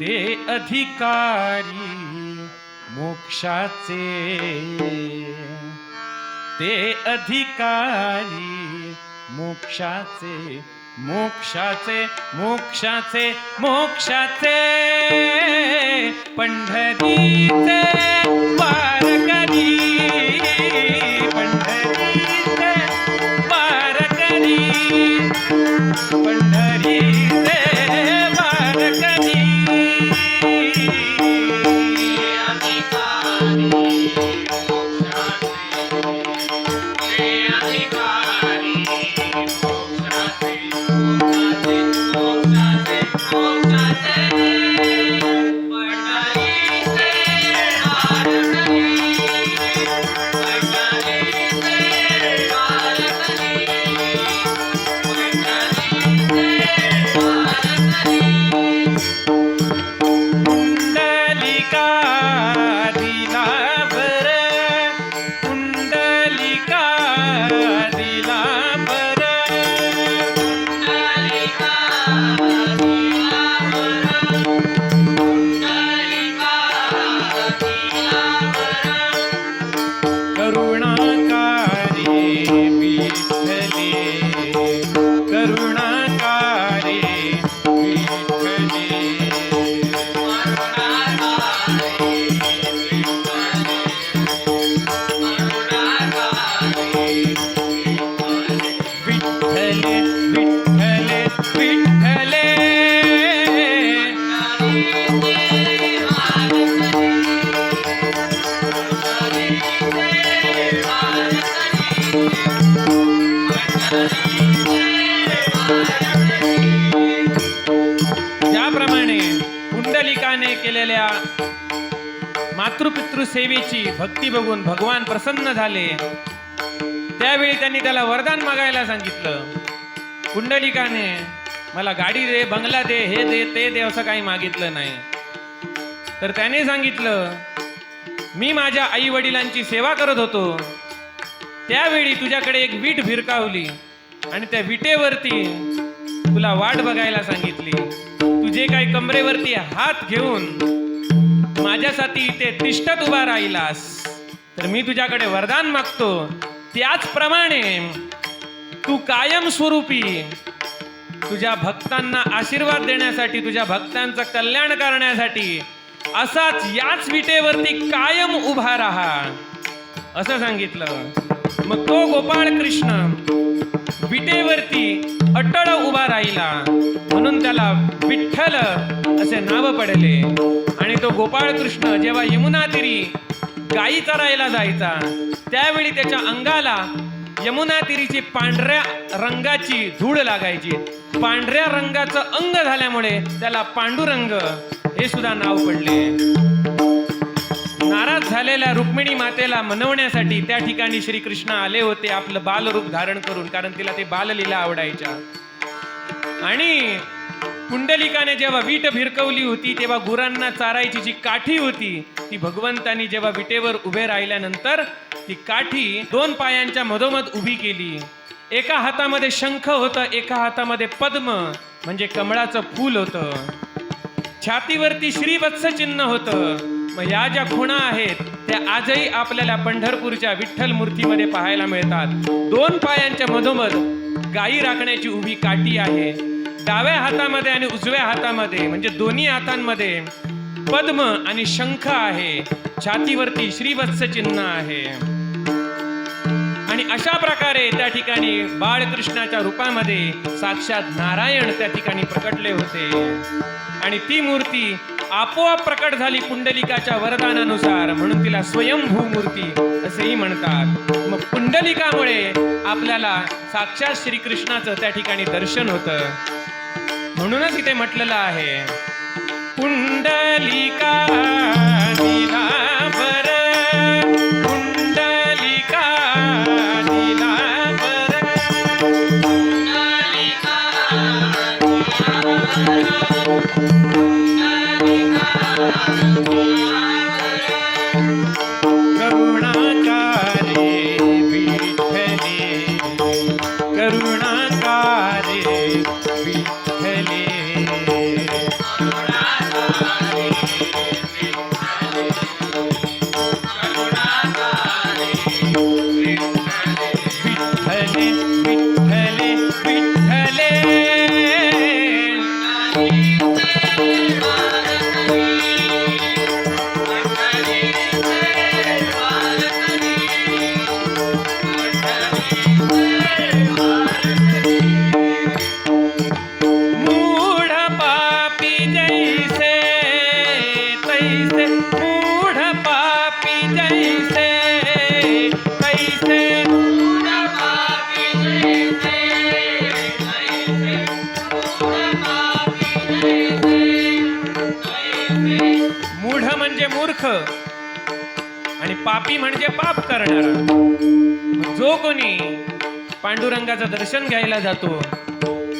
ते अधिकारी मोक्षाचे. ते अधिकारी मोक्षाचे मोक्षाचे मोक्षाचे मोक्षाचे. पंढरीचे पुंडलिका पुंडलिकाने केलेल्या मातृपितृ सेवेची भक्ती बघून भगवान प्रसन्न झाले. त्यावेळी त्यांनी त्याला वरदान मागायला सांगितलं. कुंडलिकाने मला गाडी दे बंगला दे हे दे ते दे असं काही मागितलं नाही. तर त्याने सांगितलं मी माझ्या आई वडिलांची सेवा करत होतो. त्यावेळी तुझ्याकडे एक वीट भिरकावली आणि त्या विटेवरती तुला वाट बघायला सांगितली. जे काही कमरेवरती हात घेऊन माझ्यासाठी इथे तिष्ठत उभा राहिलास तर मी तुझ्याकडे वरदान मागतो. त्याचप्रमाणे तू कायम स्वरूपी तुझ्या भक्तांना आशीर्वाद देण्यासाठी तुझ्या भक्तांचं कल्याण करण्यासाठी असाच याच विटेवरती कायम उभा राहा. असं सांगितलं. मग तो गोपाळ कृष्ण विटेवरती अटळ उभा राहिला. म्हणून त्याला विठ्ठल असे नाव पडले. आणि तो गोपाळकृष्ण जेव्हा यमुनातिरी गायी चरायला जायचा त्यावेळी त्याच्या अंगाला यमुनातिरीची पांढऱ्या रंगाची धूळ लागायची. पांढऱ्या रंगाचं अंग झाल्यामुळे त्याला पांडुरंग हे सुद्धा नाव पडले. नाराज झालेल्या रुक्मिणी मातेला मनवण्यासाठी त्या ठिकाणी श्रीकृष्ण आले होते आपलं बालरूप धारण करून कारण तिला ते बाललीला आवडायच्या. आणि पुंडलिकाने जेव्हा वीट भिरकवली होती तेव्हा गुरांना चारायची जी काठी होती ती भगवंतानी जेव्हा विटेवर उभे राहिल्यानंतर ती काठी दोन पायांच्या मधोमध उभी केली. एका हातामध्ये शंख होतं एका हातामध्ये पद्म म्हणजे कमळाचं फूल होतं. छातीवरती श्रीवत्स चिन्ह होतं. मग या ज्या खुणा आहेत त्या आजही आपल्याला पंढरपूरच्या विठ्ठल मूर्तीमध्ये पाहायला मिळतात. दोन पायांच्या मधोमध गायी राखण्याची उभी काठी आहे. डाव्या हातामध्ये आणि उजव्या हातामध्ये म्हणजे दोन्ही हातांमध्ये पद्म आणि शंख आहे. छातीवरती श्रीवत्स चिन्ह आहे. आणि अशा प्रकारे त्या ठिकाणी बाळकृष्णाच्या रूपामध्ये साक्षात नारायण त्या ठिकाणी प्रकटले होते. आणि ती मूर्ती आपोआप प्रकट झाली पुंडलिकाच्या वरदानानुसार म्हणून तिला स्वयंभू मूर्ती असेही म्हणतात. मग पुंडलिकामुळे आपल्याला साक्षात श्रीकृष्णाचं त्या ठिकाणी दर्शन होतं. म्हणूनच इथे म्हटलेलं आहे पुंडलिका नीलांबर, पुंडलिका मूढ म्हणजे मूर्ख आणि पापी म्हणजे पाप करणारा. जो कोणी पांडुरंगाचं दर्शन घ्यायला जातो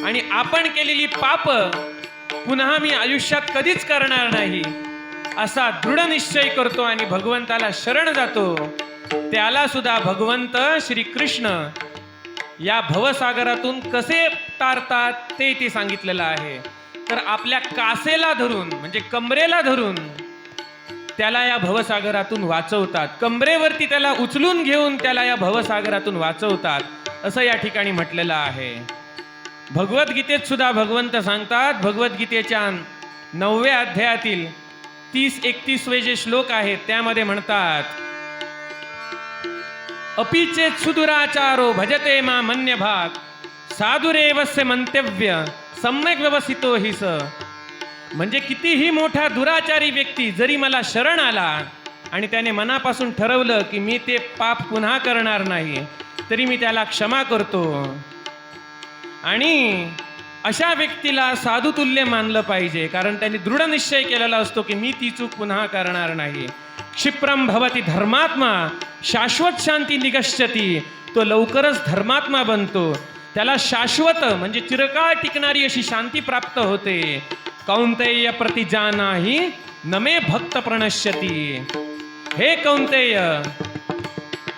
आणि आपण केलेली पाप पुन्हा मी आयुष्यात कधीच करणार नाही असा दृढ निश्चय करतो आणि भगवंताला शरण जातो. त्याला सुद्धा भगवंत श्रीकृष्ण या भवसागरातून कसे तारतात ते इथे सांगितलेलं आहे. तर आपल्या कासेला धरून म्हणजे कमरेला धरून त्याला या भवसागरातून वाचवतात. कमरेवरती त्याला उचलून घेऊन त्याला या भवसागरातून वाचवतात असं या ठिकाणी म्हटलेलं आहे. भगवद्गीतेत सुद्धा भगवंत सांगतात भगवद्गीतेच्या नवव्या अध्यायातील तीस एकतीसवे जे श्लोक आहेत त्यामध्ये म्हणतात अपिचेत सुदुराचारो भजते मा मन्य भाग साधुरेवस्य मंतव्य सम्यक व्यवस्थितो हि स म्हणजे कितीही मोठा दुराचारी व्यक्ती जरी मला शरण आला आणि त्याने मनापासून ठरवलं की मी ते पाप पुन्हा करणार नाही तरी मी त्याला क्षमा करतो. आणि अशा व्यक्तीला साधुतुल्य मानलं पाहिजे कारण त्यांनी दृढ निश्चय केलेला असतो की मी ती चूक पुन्हा करणार नाही. क्षिप्रम भवती धर्मात्मा शाश्वत शांती निगश्यती तो लवकरच धर्मात्मा बनतो. त्याला शाश्वत म्हणजे चिरकाळ टिकणारी अशी शांती प्राप्त होते. कौंतेय प्रतिजानाही नमे भक्त प्रणश्यती। हे कौंतेय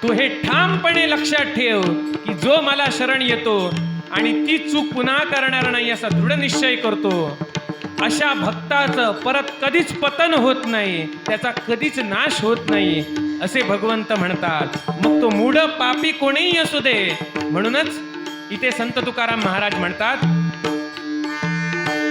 तू हे ठामपणे लक्षात ठेव की जो मला शरण येतो आणि ती चूक पुन्हा करणार नाही असा दृढ निश्चय करतो. अशा भक्ताचं परत कधीच पतन होत नाही त्याचा कधीच नाश होत नाही असे भगवंत म्हणतात. मग तो मूढ पापी कोणीही असू दे. म्हणूनच इथे संत तुकाराम महाराज म्हणतात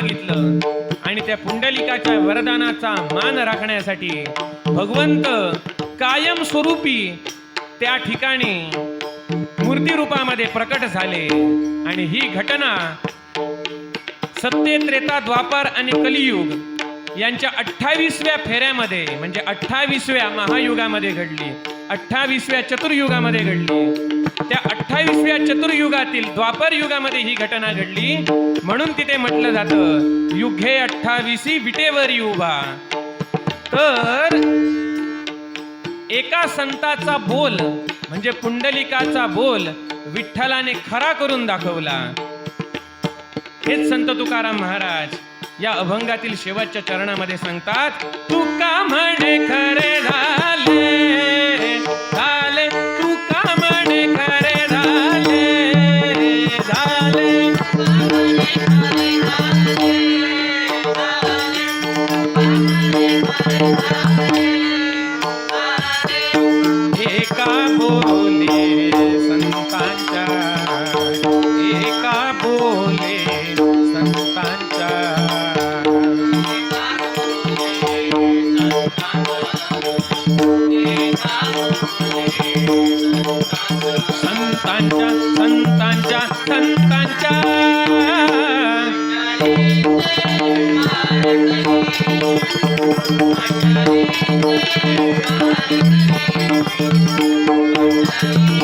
मागितलं. आणि त्या पुंडलिकाच्या वरदानाचा मान राखण्यासाठी भगवंत कायम स्वरूपी त्या ठिकाणी मूर्ती रूपामध्ये प्रकट झाले. आणि ही घटना सत्य त्रेता द्वापर आणि कलियुग यांच्या अठ्ठावीसव्या फेऱ्यामध्ये म्हणजे अठ्ठावीसव्या महायुगामध्ये घडली. अठ्ठावीसव्या चतुर्युगामध्ये घडली. त्या अठ्ठावीसव्या चतुर्युगातील द्वापर युगामध्ये ही घटना घडली. म्हणून तिथे म्हटलं जातं युगे अठ्ठावीसी विटेवर उभा तर एका संताचा बोल म्हणजे पुंडलिकाचा बोल विठ्ठलाने खरा करून दाखवला. हेच संत तुकाराम महाराज या अभंगातील शेवटच्या चरणामध्ये सांगतात तुका म्हणे खरे बोले संतांच्या संतांच्या संतांच्या संतांच्या. Thank